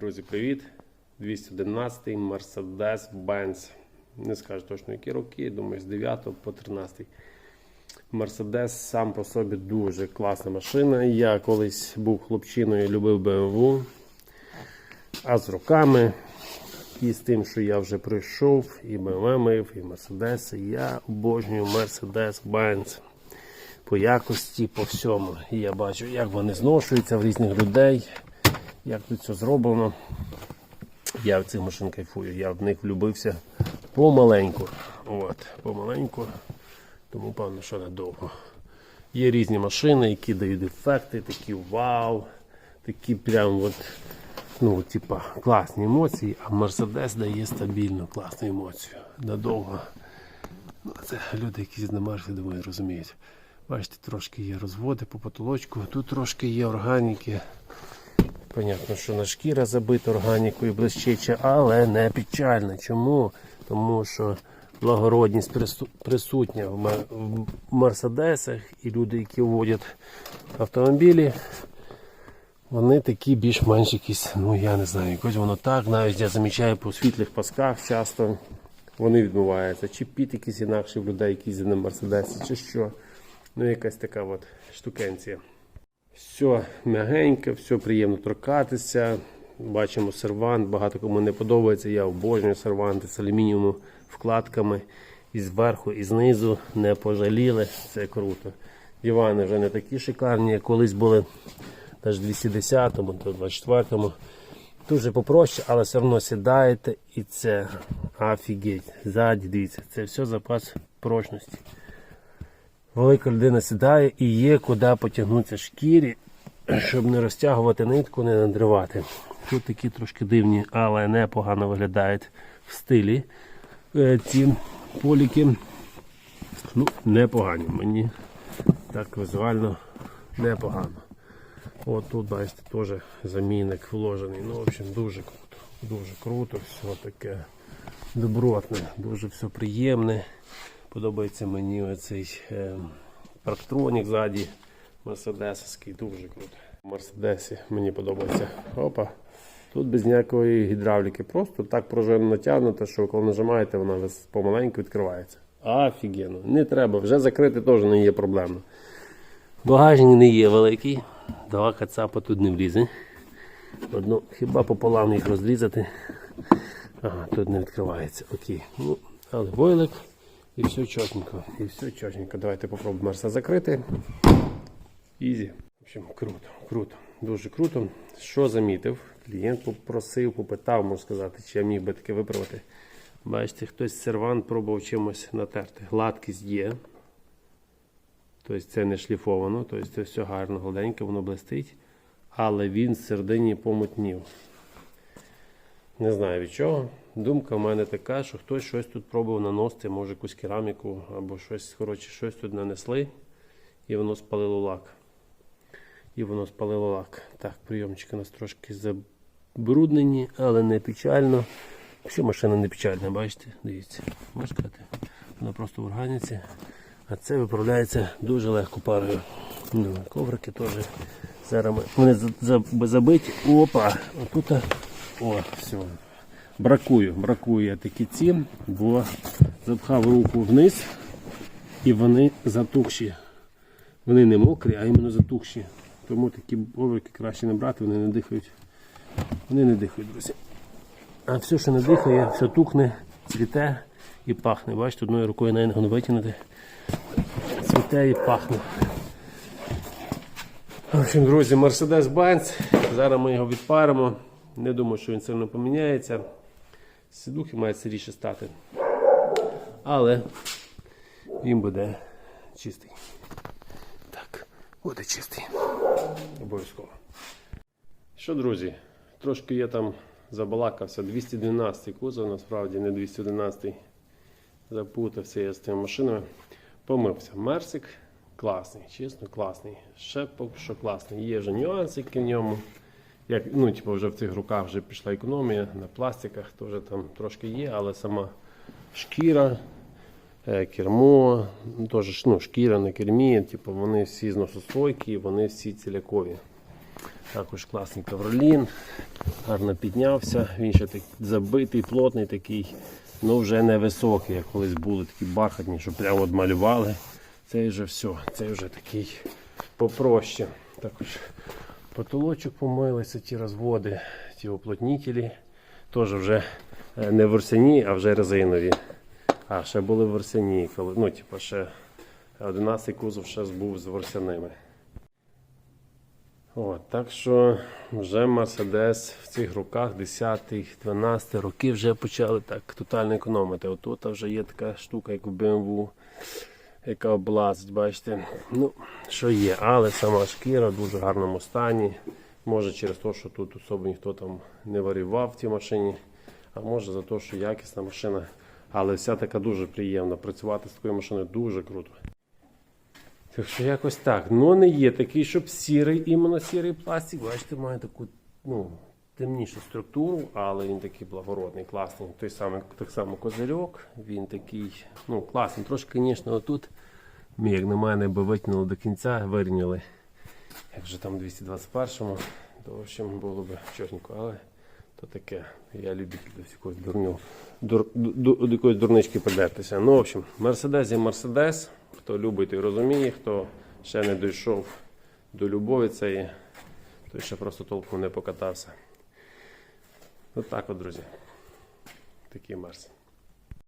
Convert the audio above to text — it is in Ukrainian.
Друзі, привіт! 211 Mercedes-Benz. Не скажу точно які роки, думаю, з 9 по 13. Mercedes сам по собі дуже класна машина. Я колись був хлопчиною, любив BMW. А з роками, і з тим, що я вже пройшов, і BMW мив, і Mercedes, я обожнюю Mercedes-Benz. По якості, по всьому. І я бачу, як вони зношуються в різних людей, як тут все зроблено. Я в цих машин кайфую, я в них влюбився помаленьку. От, помаленьку, тому певно, що недовго. Є різні машини, які дають ефекти, такі вау, такі прям от, ну, типа, класні емоції, а Mercedes дає стабільну класну емоцію. Надовго. Ну, це люди, які з Марсі, думаю, розуміють. Бачите, трошки є розводи по потолочку, тут трошки є органіки. Понятно, що на шкіра забита органікою блищича, але не печально. Чому? Тому що благородність присутня в мерседесах і люди, які водять автомобілі, вони такі більш-менш якісь, ну я не знаю, якось воно так, навіть я замічаю по світлих пасках часто вони відбуваються. Чи піт якийсь інакший в людей, які на мерседесі, чи що. Ну, якась така от штукенція. Все м'ягеньке, все приємно торкатися. Бачимо сервант, багато кому не подобається. Я обожнюю серванти з алюмінієвими вкладками. І зверху, і знизу не пожаліли. Це круто. Дивани вже не такі шикарні, як колись були теж в 210-му, 24-му. Дуже попроще, але все одно сідаєте і це офігеть. Ззаді, дивіться, це все запас прочності. Велика людина сідає і є куди потягнутися шкірі, щоб не розтягувати нитку, не надривати. Тут такі трошки дивні, але непогано виглядають в стилі е, ці поліки. Ну, непогані. Мені так візуально непогано. От тут, бачите, теж замінник вложений. Ну, в общем, дуже круто. Дуже круто, все таке добротне, дуже все приємне. Подобається мені оцей е, парктронік ззаді мерседесовський, дуже круто. В Мерседесі мені подобається. Опа. Тут без ніякої гідравліки. Просто так пружина натягнута, що коли нажимаєте, вона помаленьку відкривається. Офігенно. Не треба, вже закрити теж не є проблемно. Багажник не є великий. Два кацапа тут не влізе. Одну, хіба пополам їх розрізати. Ага, тут не відкривається. Окей. Ну, але бойлик і все чотненько. І все чотненько. Давайте попробуємо Марса закрити. Ізі. В общем, круто, круто. Дуже круто. Що замітив? Клієнт попросив, попитав, можна сказати, чи я міг би таке виправити. Бачите, хтось сервант пробував чимось натерти. Гладкість є. Тобто це не шліфовано, тобто це все гарно, гладенько, воно блистить. Але він всередині помутнів. Не знаю від чого. Думка в мене така, що хтось щось тут пробував наносити, може якусь кераміку або щось, коротше, щось тут нанесли, і воно спалило лак. І воно спалило лак. Так, прийомчики у нас трошки забруднені, але не печально. Взагалі машина не печальна, бачите? Дивіться, можна сказати. Вона просто в органіці. А це виправляється дуже легко парою. Ну, коврики теж. Зараз вони за- за- забиті. Опа! Отут. О, все. Бракую, бракує такі ці, бо запхав руку вниз і вони затухші. Вони не мокрі, а іменно затухші. Тому такі коврики краще не брати, вони не дихають. Вони не дихають, друзі. А все, що не дихає, все тухне, цвіте і пахне. Бачите, одною рукою навіть не витягнути. Цвіте і пахне. В общем, друзі, Mercedes-Benz. Зараз ми його відпаримо. Не думаю, що він сильно поміняється. Сідухи мають сиріше стати. Але він буде чистий. Так, буде чистий. Обов'язково. Що, друзі, трошки я там забалакався. 212 кузов, насправді не 211. Запутався я з тими машинами. Помився. Мерсик класний, чесно, класний. Ще поки що класний. Є вже нюансики в ньому. Як, ну, типу, вже в цих руках вже пішла економія, на пластиках теж там трошки є, але сама шкіра, е, кермо, теж ну, шкіра на кермі, типу, вони всі зносостойкі, вони всі цілякові. Також класний ковролін, гарно піднявся. Він ще так забитий, плотний такий, ну вже не високий, як колись були такі бархатні, що прямо от малювали. Це вже все, це вже такий попроще. Також потолочок помилися, ті розводи, ті уплотнітелі. Теж вже е, не ворсяні, а вже резинові. А, ще були ворсяні, коли, ну, типу, ще 11 кузов ще був з ворсяними. От, так що вже Мерседес в цих роках, 10-12 роки, вже почали так тотально економити. Отут вже є така штука, як в BMW, яка облазить, бачите. Ну, що є, але сама шкіра в дуже гарному стані. Може через те, що тут особо ніхто там не варював в цій машині, а може за те, що якісна машина. Але вся така дуже приємна. Працювати з такою машиною дуже круто. Так що якось так. Ну не є такий, щоб сірий, іменно сірий пластик. Бачите, має таку ну, темнішу структуру, але він такий благородний, класний. Той самий, так само козирьок, він такий, ну, класний. Трошки, звісно, отут, як на мене, би витягнули до кінця, вирівняли. Як вже там 221-му, то в общем було б чорненько, але то таке. Я любитель до якогось дурню, дур, до, до якоїсь дурнички подертися. Ну, в общем, Мерседес є Мерседес. Хто любить, той розуміє, хто ще не дійшов до любові цієї, той ще просто толком не покатався. От так от, друзі. Такий Мерс.